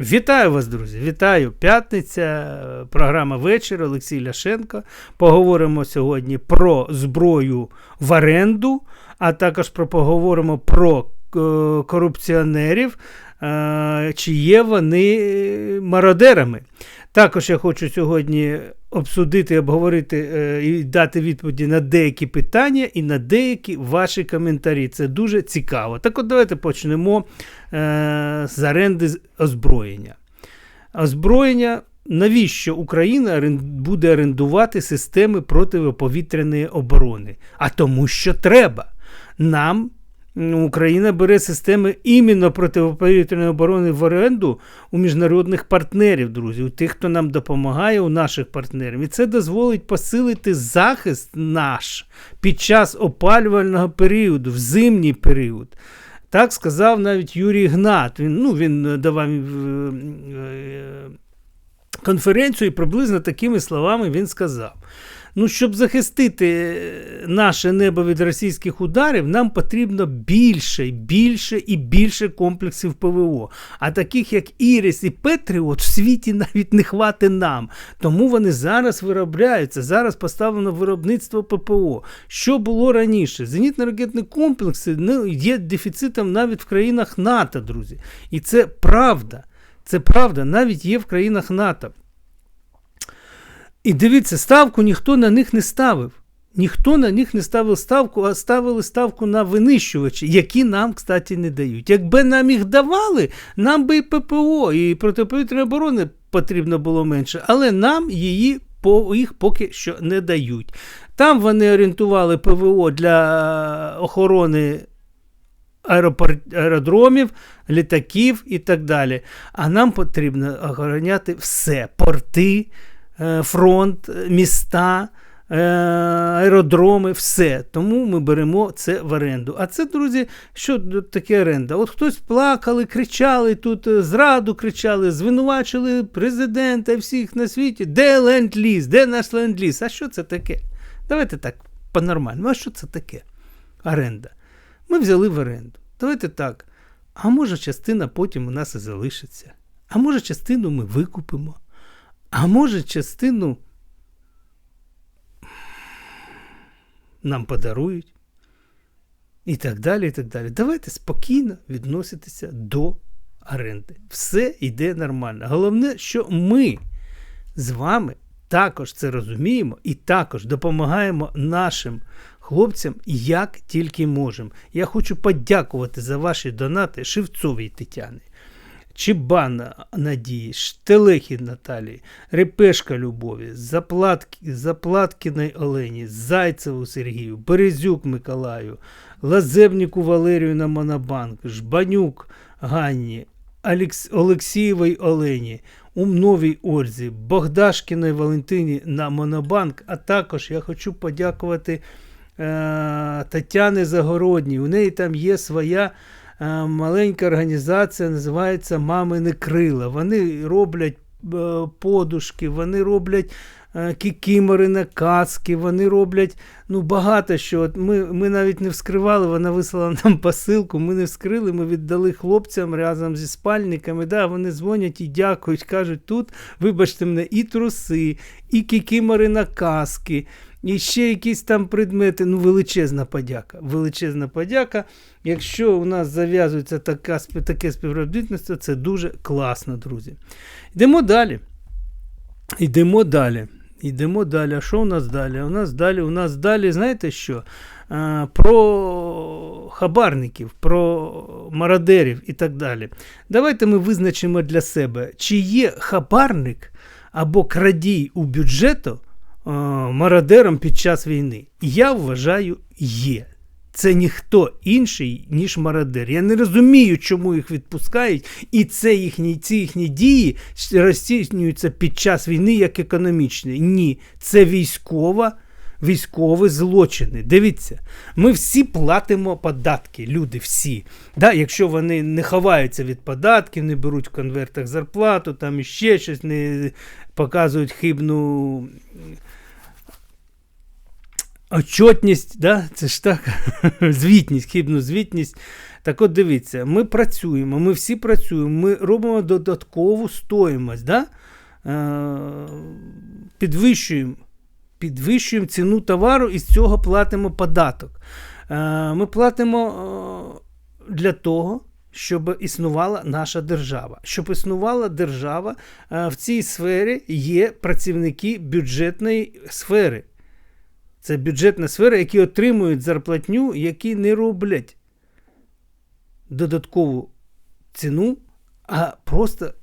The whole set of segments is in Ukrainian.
Вітаю вас, друзі! Вітаю! П'ятниця, програма вечір. Олексій Ляшенко. Поговоримо сьогодні про зброю в оренду, а також про поговоримо про е, корупціонерів, е, чи є вони мародерами. Також я хочу сьогодні обсудити, обговорити е, і дати відповіді на деякі питання і на деякі ваші коментарі. Це дуже цікаво. Так от давайте почнемо е, з оренди озброєння. Озброєння. Навіщо Україна буде орендувати системи протиповітряної оборони? А тому, що треба. Нам Україна бере системи іменно протиповітряної оборони в оренду у міжнародних партнерів, друзі, у тих, хто нам допомагає, у наших партнерів. І це дозволить посилити захист наш під час опалювального періоду, в зимній період. Так сказав навіть Юрій Гнат. Він ну, він давав е, е, конференцію і приблизно такими словами він сказав. Ну, щоб захистити е, наше небо від російських ударів, нам потрібно більше, більше і більше комплексів ПВО. А таких як Іріс і Петріот в світі навіть не хватить нам. Тому вони зараз виробляються. Зараз поставлено виробництво ППО. Що було раніше? Зенітно-ракетні комплекси ну, є дефіцитом навіть в країнах НАТО, друзі. І це правда. Це правда, навіть є в країнах НАТО. І дивіться, ставку ніхто на них не ставив. Ніхто на них не ставив ставку, а ставили ставку на винищувачі, які нам, кстати, не дають. Якби нам їх давали, нам би і ППО, і протиповітряної оборони потрібно було менше, але нам її їх поки що не дають. Там вони орієнтували ПВО для охорони аеродромів, літаків і так далі. А нам потрібно охороняти все: порти. Е, фронт, міста, е, аеродроми, все. Тому ми беремо це в оренду. А це, друзі, що таке оренда? От хтось плакали, кричали тут, е, зраду кричали, звинувачили президента всіх на світі. Де ленд-ліз? Де наш ленд-ліз? А що це таке? Давайте так, по-нормальному. А що це таке? Оренда. Ми взяли в оренду. Давайте так. А може, частина потім у нас і залишиться. А може, частину ми викупимо. А може, частину нам подарують. І так далі. і так далі. Давайте спокійно відноситися до оренди. Все йде нормально. Головне, що ми з вами також це розуміємо і також допомагаємо нашим хлопцям як тільки можемо. Я хочу подякувати за ваші донати Шевцовій Тетяни. Чебана Надії, Штелехін Наталії, Репешка Любові, Заплатки, Заплаткіної Олені, Зайцеву Сергію, Березюк Миколаю, Лазебніку Валерію на Монобанк, Жбанюк Ганні, Олекс... Олексієвій Олені, Умновій Ользі, Богдашкіної Валентині на Монобанк. А також я хочу подякувати е- Тетяни Загородній. У неї там є своя. Е, маленька організація, називається Мамини Крила. Вони роблять е, подушки, вони роблять е, кікімори на кацки, вони роблять ну, багато що. От Ми ми навіть не вскривали, вона вислала нам посилку, ми не вскрили, ми віддали хлопцям разом зі спальниками. Да, Вони дзвонять і дякують, кажуть, тут, вибачте мене, і труси, і кікімори на каски. І ще якісь там предмети. Ну, величезна подяка. Величезна подяка. Якщо у нас зав'язується така, таке співробітництво, це дуже класно, друзі. Йдемо далі. Йдемо далі. Йдемо далі. А що у нас далі? У нас далі, у нас далі, знаєте що? Про хабарників, про мародерів і так далі. Давайте ми визначимо для себе, чи є хабарник або крадій у бюджету мародером під час війни. Я вважаю, є. Це ніхто інший, ніж мародер. Я не розумію, чому їх відпускають, і це їхні, ці їхні дії розцінюються під час війни як економічні. Ні, це військова. Військові злочини. Дивіться, ми всі платимо податки, люди всі. Да, Якщо вони не ховаються від податків, не беруть в конвертах зарплату, там іще щось, не показують хибну Отчетність, да? це ж так, звітність, хібну звітність. Так от дивіться, ми працюємо, ми всі працюємо, ми робимо додаткову стоїмость, да? е, підвищуємо, підвищуємо ціну товару і з цього платимо податок. Е, ми платимо е, для того, щоб існувала наша держава. Щоб існувала держава, е, в цій сфері є працівники бюджетної сфери. Це бюджетна сфера, які отримують зарплатню, які не роблять додаткову ціну, а просто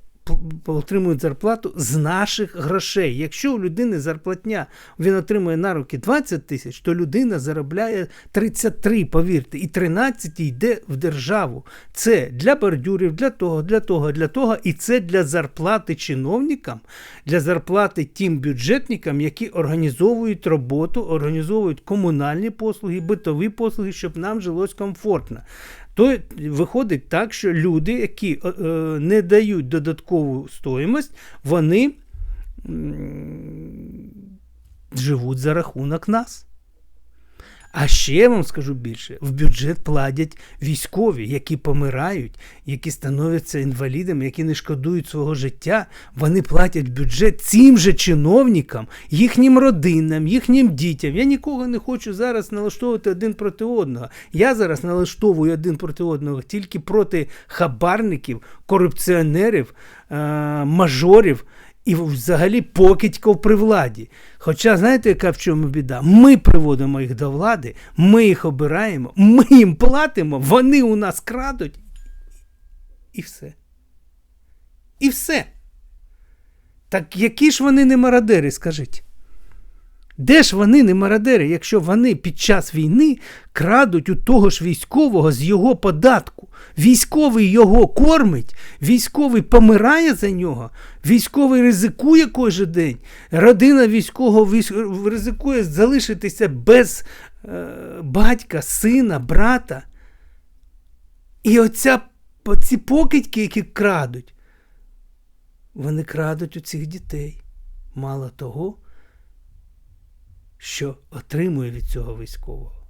отримують зарплату з наших грошей. Якщо у людини зарплатня він отримує на руки 20 тисяч, то людина заробляє 33, повірте, і 13 йде в державу. Це для бордюрів, для того, для того, для того, і це для зарплати чиновникам, для зарплати тим бюджетникам, які організовують роботу, організовують комунальні послуги, битові послуги, щоб нам жилось комфортно то виходить так, що люди, які е, е не дають додаткову стоїмость, вони живуть за рахунок нас. А ще вам скажу більше: в бюджет платять військові, які помирають, які становляться інвалідами, які не шкодують свого життя. Вони платять бюджет цим же чиновникам, їхнім родинам, їхнім дітям. Я нікого не хочу зараз налаштовувати один проти одного. Я зараз налаштовую один проти одного тільки проти хабарників, корупціонерів, е мажорів і взагалі покидьков при владі. Хоча, знаєте, яка в чому біда? Ми приводимо їх до влади, ми їх обираємо, ми їм платимо, вони у нас крадуть. І все. І все. Так які ж вони не мародери, скажіть? Де ж вони не мародери, якщо вони під час війни крадуть у того ж військового з його податку? Військовий його кормить, військовий помирає за нього, військовий ризикує кожен день. Родина військового ризикує залишитися без е, батька, сина, брата. І оця, ці покидьки, які крадуть, вони крадуть у цих дітей. Мало того що отримує від цього військового.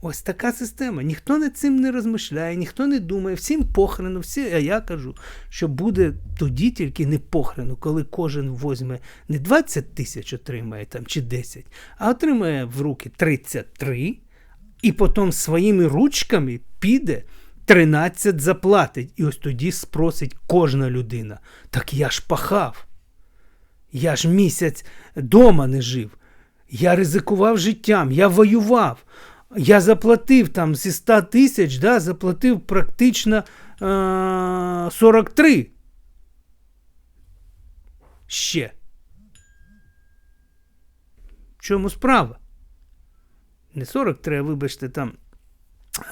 Ось така система. Ніхто над цим не розмишляє, ніхто не думає, всім похрену, всі, а я кажу, що буде тоді тільки не похрену, коли кожен возьме не 20 тисяч отримає там чи 10, а отримає в руки 33 і потім своїми ручками піде 13 заплатить. І ось тоді спросить кожна людина. Так я ж пахав. Я ж місяць дома не жив. Я ризикував життям, я воював. Я заплатив там зі 100 тисяч, да, заплатив практично е 43. Ще. В чому справа? Не 43, а вибачте, там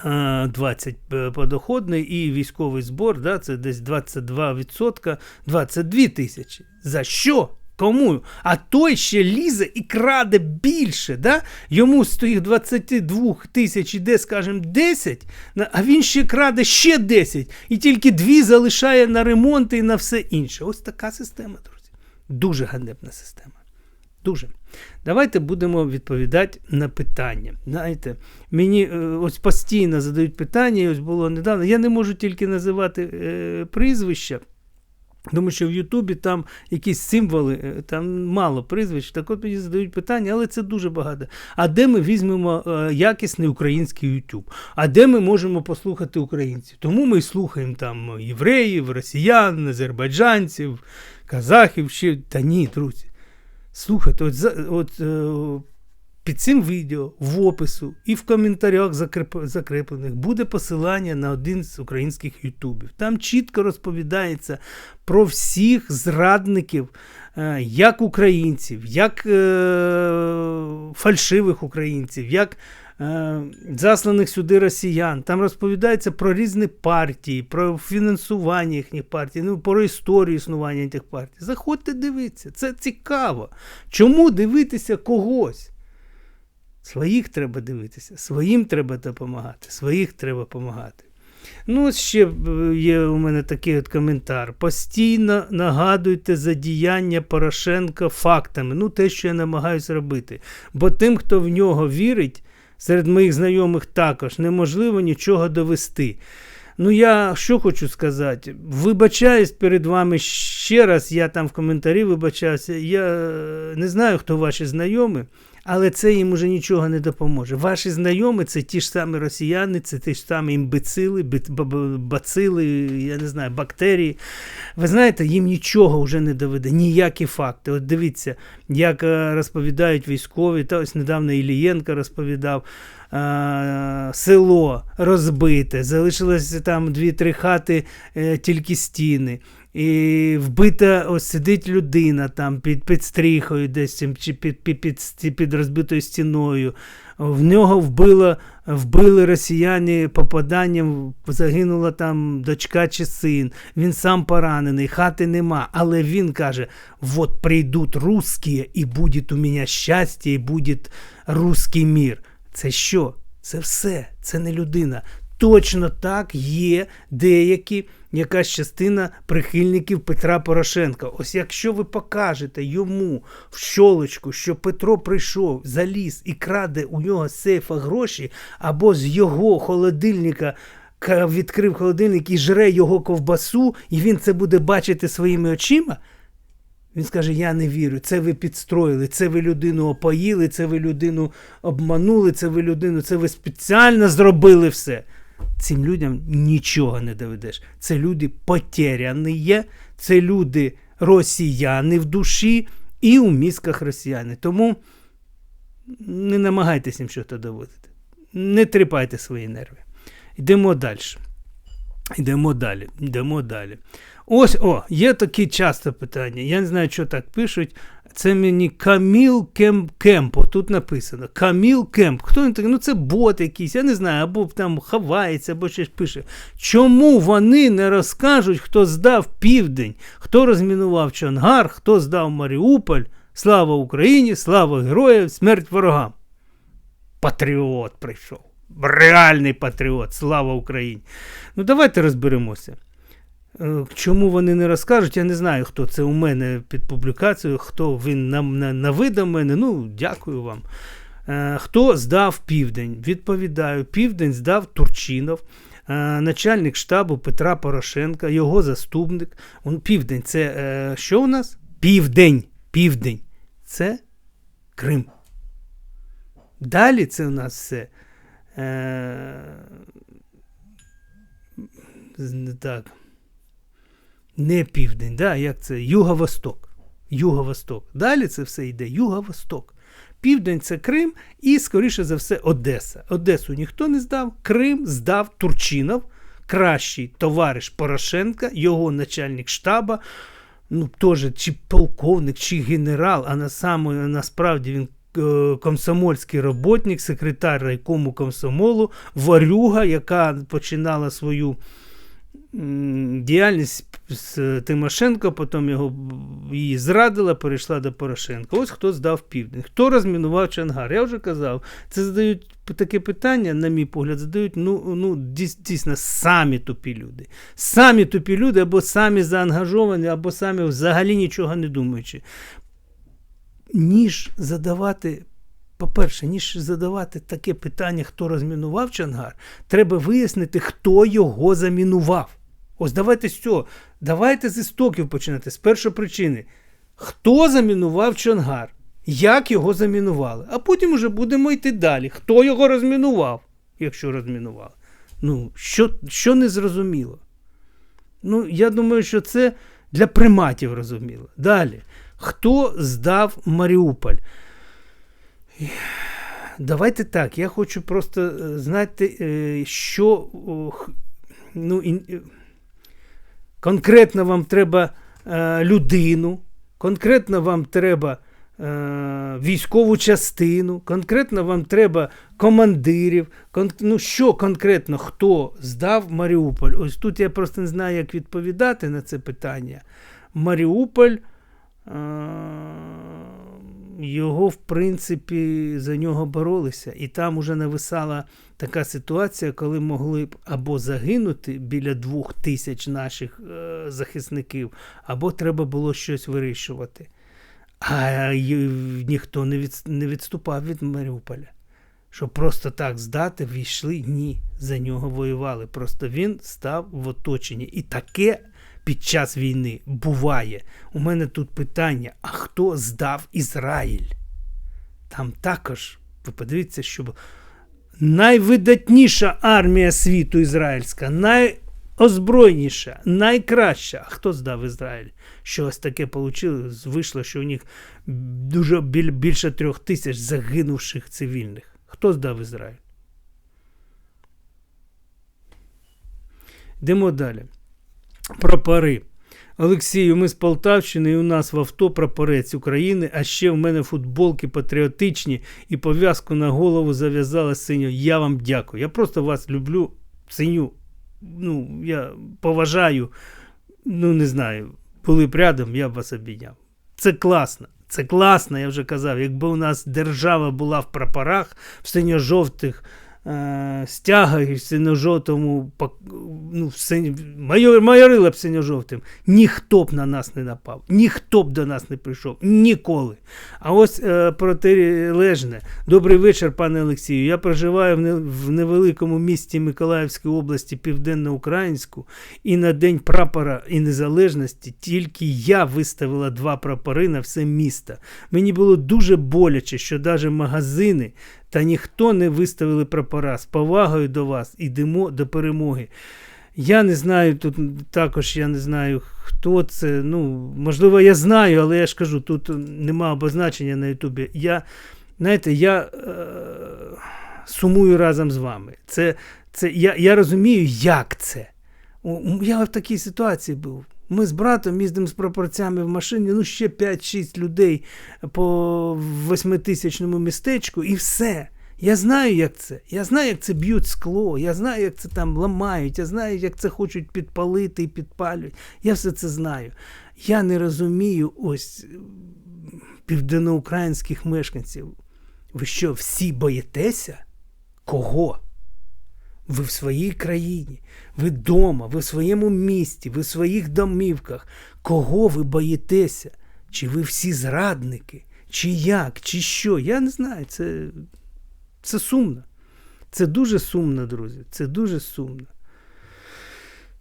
20 е, подоходний і військовий збор, да, це десь 22%, 22 тисячі. За що? Кому? А той ще лізе і краде більше. Да? Йому з тих 22 тисяч іде, скажімо, 10, а він ще краде ще 10. І тільки дві залишає на ремонти і на все інше. Ось така система, друзі. Дуже ганебна система. Дуже. Давайте будемо відповідати на питання. Знаєте, Мені е, ось постійно задають питання, ось було недавно. Я не можу тільки називати е, прізвища. Тому що в Ютубі там якісь символи, е, там мало прізвищ, так от мені задають питання, але це дуже багато. А де ми візьмемо е, якісний український Ютуб? А де ми можемо послухати українців? Тому ми слухаємо там євреїв, росіян, азербайджанців, казахів. Ще... Та ні, друзі. Слухайте, от, от е, під цим відео в опису і в коментарях закреплених буде посилання на один з українських ютубів. Там чітко розповідається про всіх зрадників, е, як українців, як е, фальшивих українців, як е, засланих сюди росіян. Там розповідається про різні партії, про фінансування їхніх партій, ну, про історію існування тих партій. Заходьте дивитися, це цікаво. Чому дивитися когось? Своїх треба дивитися, своїм треба допомагати, своїх треба допомагати. Ну, ще е, є у мене такий от коментар. Постійно нагадуйте за діяння Порошенка фактами. Ну, те, що я намагаюся робити. Бо тим, хто в нього вірить, серед моїх знайомих також неможливо нічого довести. Ну, я що хочу сказати? Вибачаюсь перед вами ще раз, я там в коментарі вибачався. Я е, не знаю, хто ваші знайомі, але це їм уже нічого не допоможе. Ваші знайомі це ті ж самі росіяни, це ті ж самі імбецили, бацили, я не знаю, бактерії. Ви знаєте, їм нічого вже не доведе, ніякі факти. От дивіться, як е, розповідають військові, та ось недавно Ілієнко розповідав. е, Село розбите, залишилося там дві-три хати, е, тільки стіни. І вбита, ось сидить людина там під, під стріхою, десь чи під, під, під, під розбитою стіною. В нього вбило, вбили росіяни попаданням, загинула там дочка чи син. Він сам поранений, хати нема. Але він каже: вот прийдуть русські, і буде у мене щастя, і буде русський мір. Це що? Це все, це не людина. Точно так є деякі, якась частина прихильників Петра Порошенка. Ось якщо ви покажете йому в щолочку, що Петро прийшов, заліз і краде у нього з сейфа гроші, або з його холодильника відкрив холодильник і жре його ковбасу, і він це буде бачити своїми очима. Він скаже: Я не вірю, це ви підстроїли, це ви людину опоїли, це ви людину обманули, це ви людину, це ви спеціально зробили все. Цим людям нічого не доведеш. Це люди потеряні це люди росіяни в душі і у мізках росіяни. Тому не намагайтеся їм щось доводити. Не тріпайте свої нерви. Йдемо далі. Йдемо далі. Йдемо далі. Ось, о, є такі часто питання. Я не знаю, що так пишуть. Це мені Каміл Кем Кемпо. Тут написано. Каміл Кемп. Хто він такий? Ну це бот якийсь, я не знаю, або там ховається, або щось пише. Чому вони не розкажуть, хто здав південь, хто розмінував Чонгар, хто здав Маріуполь? Слава Україні, слава героям, смерть ворогам. Патріот прийшов. Реальний патріот, слава Україні. Ну, давайте розберемося. Е, Чому вони не розкажуть, я не знаю, хто це у мене під публікацією, хто він на, на, на вида мене. Ну, дякую вам. Е, Хто здав південь? Відповідаю, південь здав Турчинов, е, начальник штабу Петра Порошенка, його заступник. Південь це що у нас? Південь. Південь. Це Крим. Далі це у нас все. Е, так. Не південь, да, як це? Юго-Восток. Юго-Восток. Далі це все йде Юго-Восток. Південь це Крим і, скоріше за все, Одеса. Одесу ніхто не здав. Крим здав Турчинов, кращий товариш Порошенка, його начальник штаба, ну, теж чи полковник, чи генерал, а на саме, насправді він комсомольський роботник, секретар райкому комсомолу, варюга, яка починала свою діяльність з Тимошенко, потім його її зрадила, перейшла до Порошенка. Ось хто здав південь. Хто розмінував Чангар? Я вже казав, це задають таке питання, на мій погляд, задають ну, ну, дійсно самі тупі люди. Самі тупі люди або самі заангажовані, або самі взагалі нічого не думаючи. Ніж задавати. По-перше, ніж задавати таке питання, хто розмінував Чангар, треба вияснити, хто його замінував. Ось давайте з цього. Давайте з істоків починати, з першої причини. Хто замінував Чонгар? Як його замінували? А потім вже будемо йти далі. Хто його розмінував, якщо розмінували? Ну, що, що не зрозуміло? Ну, я думаю, що це для приматів розуміло. Далі. Хто здав Маріуполь? Давайте так. Я хочу просто е, знати, е, що ну, е, конкретно вам треба людину, конкретно вам треба військову частину, конкретно вам треба командирів. Ну, що конкретно хто здав Маріуполь? Ось тут я просто не знаю, як відповідати на це питання. Маріуполь. Е, його, в принципі, за нього боролися. І там уже нависала така ситуація, коли могли б або загинути біля двох тисяч наших е, захисників, або треба було щось вирішувати. А ніхто не, від, не відступав від Маріуполя. Що просто так здати, війшли, ні, за нього воювали. Просто він став в оточенні. І таке під час війни буває. У мене тут питання: а хто здав Ізраїль? Там також, ви подивіться, що найвидатніша армія світу ізраїльська, найозброєніша, найкраща. А хто здав Ізраїль? Що ось таке вийшло? Вийшло, що у них дуже біль- більше трьох тисяч загинувших цивільних. Хто здав Ізраїль? Йдемо далі. Прапори. Олексію, ми з Полтавщини, і у нас в авто прапорець України, а ще в мене футболки патріотичні і пов'язку на голову зав'язала синю. Я вам дякую. Я просто вас люблю, ціню. Ну, я поважаю, ну не знаю, були б рядом, я б вас обійняв. Це класно. Це класно, я вже казав. Якби у нас держава була в прапорах, в синьо-жовтих е, в синьо-жовтому ну, майор, майорила б синьо-жовтим, ніхто б на нас не напав, ніхто б до нас не прийшов. Ніколи. А ось е, протилежне. Добрий вечір, пане Олексію. Я проживаю в, не, в невеликому місті Миколаївської області, Південноукраїнську, і на День прапора і незалежності тільки я виставила два прапори на все місто. Мені було дуже боляче, що навіть магазини та ніхто не виставили прапора. З повагою до вас ідемо до перемоги. Я не знаю, тут також я не знаю, хто це. Ну, можливо, я знаю, але я ж кажу, тут нема обозначення на Ютубі. Я, знаєте, я е, сумую разом з вами. Це, це, я, я розумію, як це. Я в такій ситуації був. Ми з братом їздимо з пропорцями в машині, ну ще 5-6 людей по восьмитисячному містечку, і все. Я знаю, як це. Я знаю, як це б'ють скло, я знаю, як це там ламають, я знаю, як це хочуть підпалити і підпалюють. Я все це знаю. Я не розумію ось південноукраїнських мешканців. Ви що, всі боїтеся? Кого? Ви в своїй країні, ви вдома, ви в своєму місті, ви в своїх домівках. Кого ви боїтеся? Чи ви всі зрадники? Чи як, чи що? Я не знаю. Це, це сумно. Це дуже сумно, друзі. Це дуже сумно.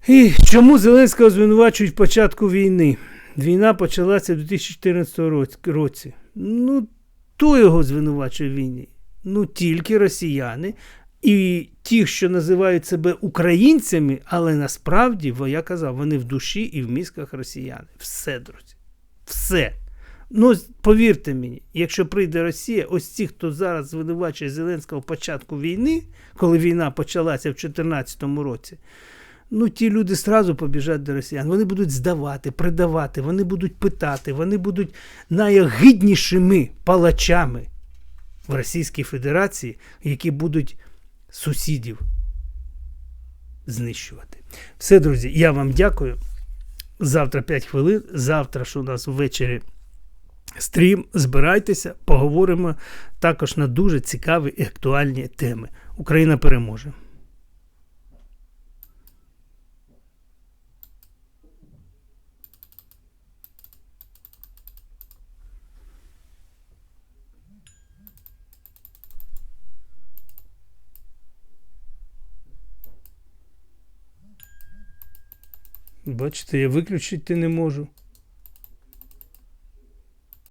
І чому Зеленського звинувачують в початку війни? Війна почалася в 2014 році-. Ну, хто його звинувачує в війні? Ну, тільки росіяни. І ті, що називають себе українцями, але насправді, я казав, вони в душі і в мізках росіяни. Все, друзі. Все. Ну, повірте мені, якщо прийде Росія, ось ті, хто зараз звинувачує Зеленського початку війни, коли війна почалася в 2014 році, ну ті люди сразу побіжать до росіян. Вони будуть здавати, придавати, вони будуть питати, вони будуть найогиднішими палачами в Російській Федерації, які будуть сусідів знищувати. Все, друзі, я вам дякую. Завтра 5 хвилин. Завтра ж у нас ввечері стрім. Збирайтеся, поговоримо також на дуже цікаві і актуальні теми. Україна переможе. Бачите, я виключити не можу.